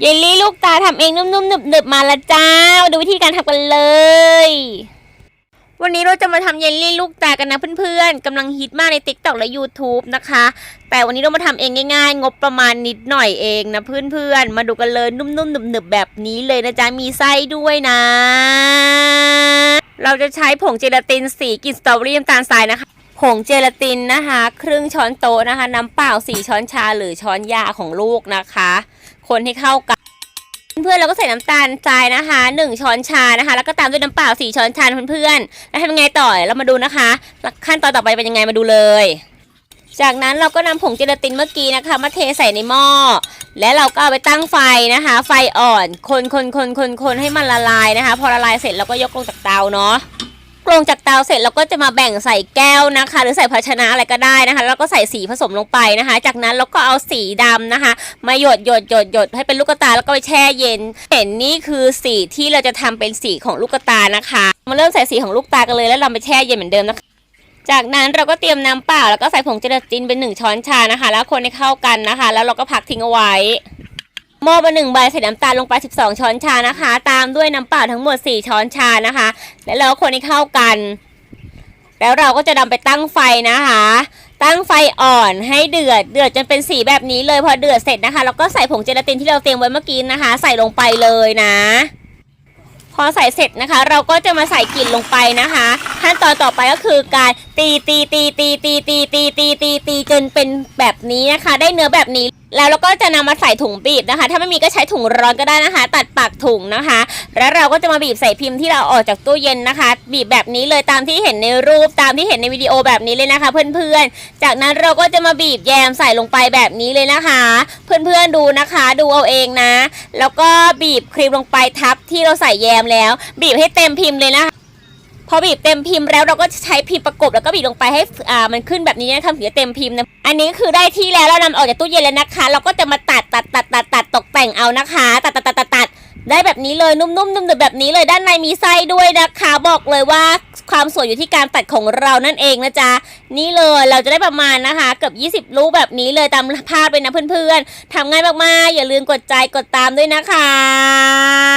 เยลลี่ลูกตาทำเองนุ่มๆหนึบๆมาละจ้ามาดูวิธีการทำกันเลย วันนี้เราจะมาทำเยลลี่ลูกตากันนะเพื่อนๆกำลังฮิตมากใน t ิ k t o k และ YouTube นะคะ แต่วันนี้เรามาทำเองง่ายๆ งบประมาณนิดหน่อยเองนะเพื่อนๆ มาดูกันเลยนุ่มๆหนึบๆแบบนี้เลยนะจ๊ะมีไส้ด้วยนะ เราจะใช้ผงเจลาตินสีกลิ่นสตรอเบอรี่น้ำตาลทรายนะคะ ผงเจลาตินนะคะ ครึ่งช้อนโต๊ะนะคะ น้ำเปล่า 4 ช้อนชาหรือช้อนยาของลูกนะคะ คนให้เข้ากันเพื่อนเราก็ใส่น้ำตาลทรายนะคะ 1 ช้อนชานะคะ แล้วก็ตามด้วยน้ำเปล่า 4 ช้อนชาเพื่อนๆแล้วทำยังไงต่อเรามาดูนะคะ ขั้นตอนต่อไปเป็นยังไงมาดูเลย จากนั้นเราก็นำผงเจลาตินเมื่อกี้นะคะ มาเทใส่ในหม้อและเราก็เอาไปตั้งไฟนะคะ ไฟอ่อนคนคนคนคนคนให้มันละลายนะคะ พอละลายเสร็จเราก็ยกลงจากเตาเนาะ ลงจากเตาเสร็จเราก็จะมาแบ่งใส่แก้วนะคะ หรือใส่ภาชนะอะไรก็ได้นะคะ แล้วก็ใส่สีผสมลงไปนะคะ จากนั้นเราก็เอาสีดำนะคะ มาหยดหยดหยดหยดให้เป็นลูกตาแล้วก็ไปแช่เย็น เห็นนี่คือสีที่เราจะทำเป็นสีของลูกตานะคะ มาเริ่มใส่สีของลูกตากันเลยแล้วเราไปแช่เย็นเหมือนเดิมนะคะจากนั้นเราก็เตรียมน้ำเปล่าแล้วก็ใส่ผงเจลาตินเป็นหนึ่งช้อนชานะคะ แล้วคนให้เข้ากันนะคะ แล้วเราก็พักทิ้งเอาไว้ หม้อมาหนึ่งใบใส่น้ำตาลลงไป12 ช้อนชานะคะ ตามด้วยน้ำเปล่าทั้งหมด 4 ช้อนชานะคะ แล้วเราคนให้เข้ากัน แล้วเราก็จะนำไปตั้งไฟนะคะ ตั้งไฟอ่อนให้เดือด เดือดจนเป็นสีแบบนี้เลยพอเดือดเสร็จนะคะเราก็ใส่ผงเจลาตินที่เราเตรียมไว้เมื่อกี้นะคะ ใส่ลงไปเลยนะพอใส่เสร็จนะคะ เราก็จะมาใส่กลิ่นลงไปนะคะ ขั้นตอนต่อไปก็คือการตีตีตีตีตีตีตีตีตีตีจนเป็นแบบนี้นะคะ ได้เนื้อแบบนี้ แล้วเราก็จะนำมาใส่ถุงบีบนะคะ ถ้าไม่มีก็ใช้ถุงร้อนก็ได้นะคะ ตัดปากถุงนะคะ แล้วเราก็จะมาบีบใส่พิมพ์ที่เราออกจากตู้เย็นนะคะ บีบแบบนี้เลยตามที่เห็นในรูปตามที่เห็นในวิดีโอแบบนี้เลยนะคะ เพื่อนๆ จากนั้นเราก็จะมาบีบแยมใส่ลงไปแบบนี้เลยนะคะ เพื่อนๆดูนะคะ ดูเอาเองนะ แล้วก็บีบครีมลงไปทับที่เราใส่แยมแล้ว บีบให้เต็มพิมพ์เลยนะคะ พอบีบเต็มพิมพ์แล้วเราก็ใช้พิมพ์ประกบแล้วก็บีบลงไปให้อ่ามันขึ้นแบบนี้นะคะถึงจะเต็มพิมพ์นะอันนี้คือได้ที่แล้วเรานำออกจากตู้เย็นแล้วนะคะ เราก็จะมาตัดตัดตัดตัดตัดตกแต่งเอานะคะ ตัดตัดตัดตัดตัดได้แบบนี้เลยนุ่มๆนุ่มๆแบบนี้เลยด้านในมีไส้ด้วยนะคะ บอกเลยว่าความสวยอยู่ที่การตัดของเรานั่นเองนะจ๊ะนี่เลยเราจะได้ประมาณนะคะเกือบ20 ลูกแบบนี้เลยตามภาพเลยนะเพื่อนๆทำง่ายมากๆอย่าลืมกดใจกดตามด้วยนะคะ